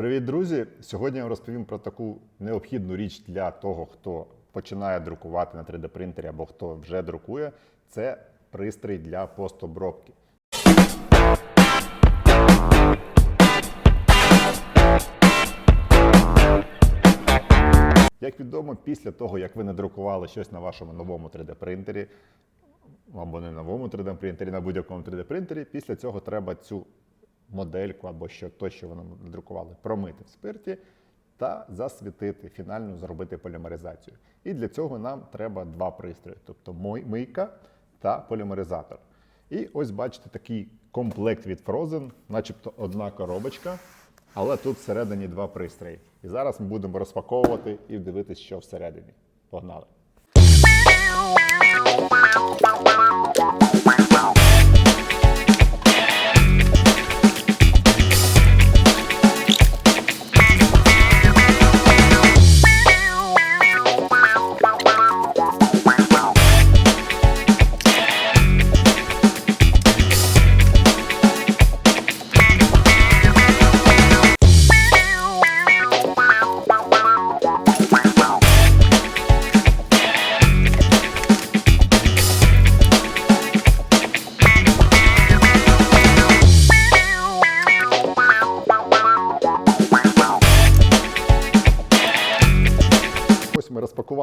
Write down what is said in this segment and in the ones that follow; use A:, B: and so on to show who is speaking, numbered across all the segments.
A: Привіт, друзі! Сьогодні я вам розповім про таку необхідну річ для того, хто починає друкувати на 3D принтері або хто вже друкує. Це пристрій для постобробки. Як відомо, після того, як ви надрукували щось на вашому новому 3D принтері, або не новому 3D принтері, на будь-якому 3D принтері, після цього треба цю модельку або що то, що вони надрукували, промити в спирті та засвітити, фінально зробити полімеризацію. І для цього нам треба два пристрої, тобто мийка та полімеризатор. І ось бачите такий комплект від Frozen, начебто одна коробочка, але тут всередині два пристрої. І зараз ми будемо розпаковувати і дивитися, що всередині. Погнали!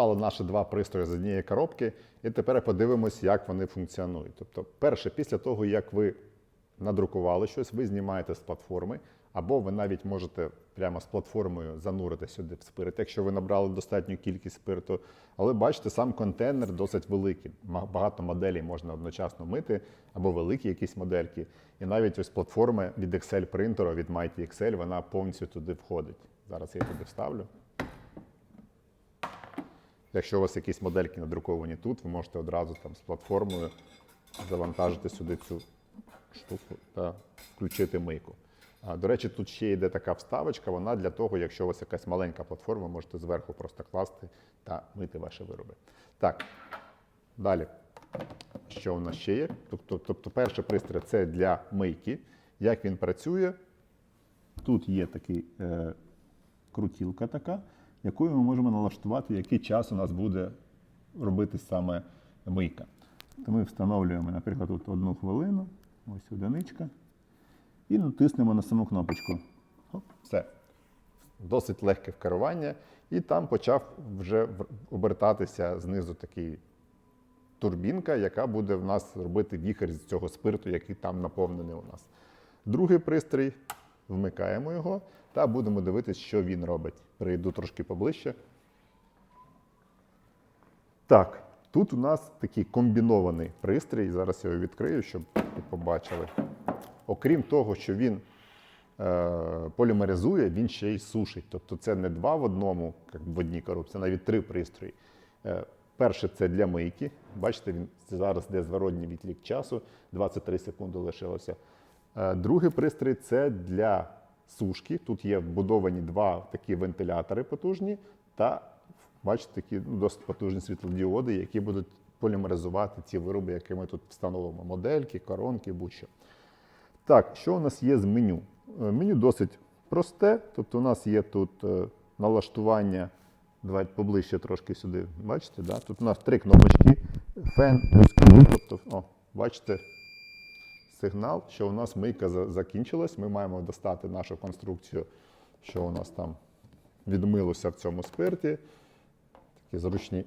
A: Ось наші два пристрої з однієї коробки, і тепер подивимось, як вони функціонують. Тобто, перше, після того, як ви надрукували щось, ви знімаєте з платформи, або ви навіть можете прямо з платформою занурити сюди в спирт, якщо ви набрали достатню кількість спирту. Але бачите, сам контейнер досить великий. Багато моделей можна одночасно мити, або великі якісь модельки. І навіть ось платформа від Excel принтера, від Mighty Excel, вона повністю туди входить. Зараз я туди вставлю. Якщо у вас якісь модельки надруковані тут, ви можете одразу там з платформою завантажити сюди цю штуку та включити мийку. До речі, тут ще йде така вставочка, вона для того, якщо у вас якась маленька платформа, можете зверху просто класти та мити ваші вироби. Так, далі. Що у нас ще є? Тобто, тобто перший пристрій це для мийки. Як він працює? Тут є такий е, крутілка така, якою ми можемо налаштувати, який час у нас буде робити саме мийка. То ми встановлюємо, наприклад, тут одну хвилину, ось одиничка, і натиснемо на саму кнопочку. Оп, все. Досить легке керування. І там почав вже обертатися знизу такий турбінка, яка буде в нас робити віхер з цього спирту, який там наповнений у нас. Другий пристрій, вмикаємо його та будемо дивитися, що він робить. Перейду трошки поближче. Так, тут у нас такий комбінований пристрій. Зараз я його відкрию, щоб ви побачили. Окрім того, що він е, полімеризує, він ще й сушить. Тобто це не два в одному, як в одній коробці, навіть три пристрої. Е, перше це для мийки. Бачите, він зараз йде зворотній відлік часу, 23 секунди лишилося. Е, другий пристрій це для сушки. Тут є вбудовані два такі вентилятори потужні та бачите, такі ну, досить потужні світлодіоди, які будуть полімеризувати ті вироби, які ми тут встановимо. Модельки, коронки, будь-що. Так, що у нас є з меню? Е, Меню досить просте, тобто у нас є тут е, налаштування. Давайте поближче трошки сюди. Бачите, да? тут у нас три кнопочки. Фен Q, тобто, о, бачите, сигнал, що у нас мийка закінчилась. Ми маємо достати нашу конструкцію, що у нас там відмилося в цьому спирті. Такі зручні.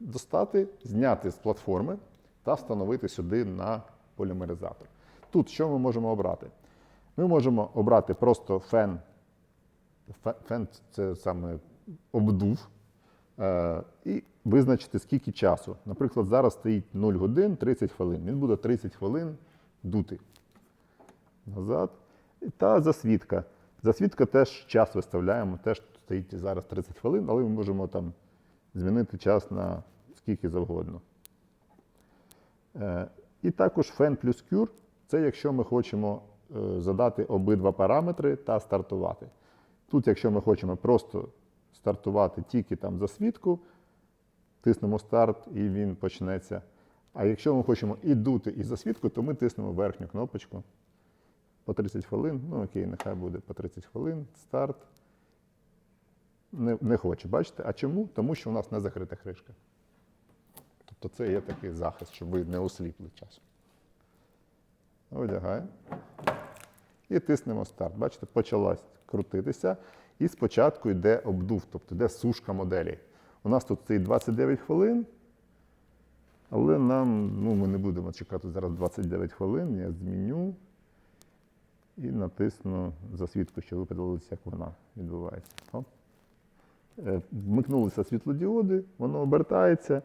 A: Достати, зняти з платформи та встановити сюди на полімеризатор. Тут що ми можемо обрати? Ми можемо обрати просто фен. Фен це саме обдув. Е, і визначити, скільки часу. Наприклад, зараз стоїть 0 годин 30 хвилин. Він буде 30 хвилин дути. Назад. Та засвідка. Засвідка теж час виставляємо, теж стоїть зараз 30 хвилин, але ми можемо там змінити час на скільки завгодно. Е, І також фен плюс cure – це якщо ми хочемо е, задати обидва параметри та стартувати. Тут, якщо ми хочемо просто стартувати тільки там засвідку, тиснемо старт і він почнеться. А якщо ми хочемо і дути, і засвідку, то ми тиснемо верхню кнопочку по 30 хвилин. Ну окей, нехай буде по 30 хвилин. Старт. Не, не хоче, бачите? А чому? Тому що у нас не закрита кришка. Тобто це є такий захист, щоб ви не осліпли часом. Одягаємо. І тиснемо старт. Бачите, почалась крутитися. І спочатку йде обдув, тобто йде сушка моделі. У нас тут стоїть 29 хвилин, але нам, ну, ми не будемо чекати зараз 29 хвилин. Я зміню і натисну засвідку, що ви подивилися, як вона відбувається. Оп. Е, Вмикнулися світлодіоди, воно обертається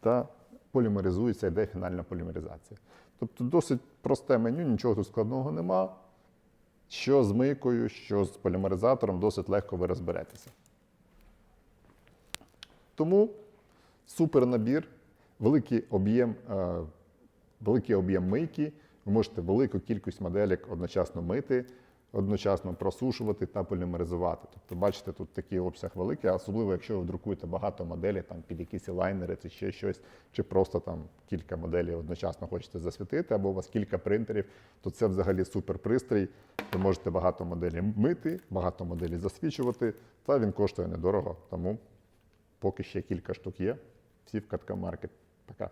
A: та полімеризується, йде фінальна полімеризація. Тобто досить просте меню, нічого тут складного нема. Що з мийкою, що з полімеризатором, досить легко ви розберетеся. Тому супер набір, великий об'єм, е, великий об'єм мийки. Ви можете велику кількість моделек одночасно мити, одночасно просушувати та полімеризувати. Тобто, бачите, тут такий обсяг великий, особливо, якщо ви друкуєте багато моделей там, під якісь лайнери чи ще щось, чи просто там кілька моделей одночасно хочете засвітити, або у вас кілька принтерів, то це взагалі супер пристрій. Ви можете багато моделей мити, багато моделей засвічувати, та він коштує недорого. Тому поки ще кілька штук є. Всі в Каткамаркет. Пока.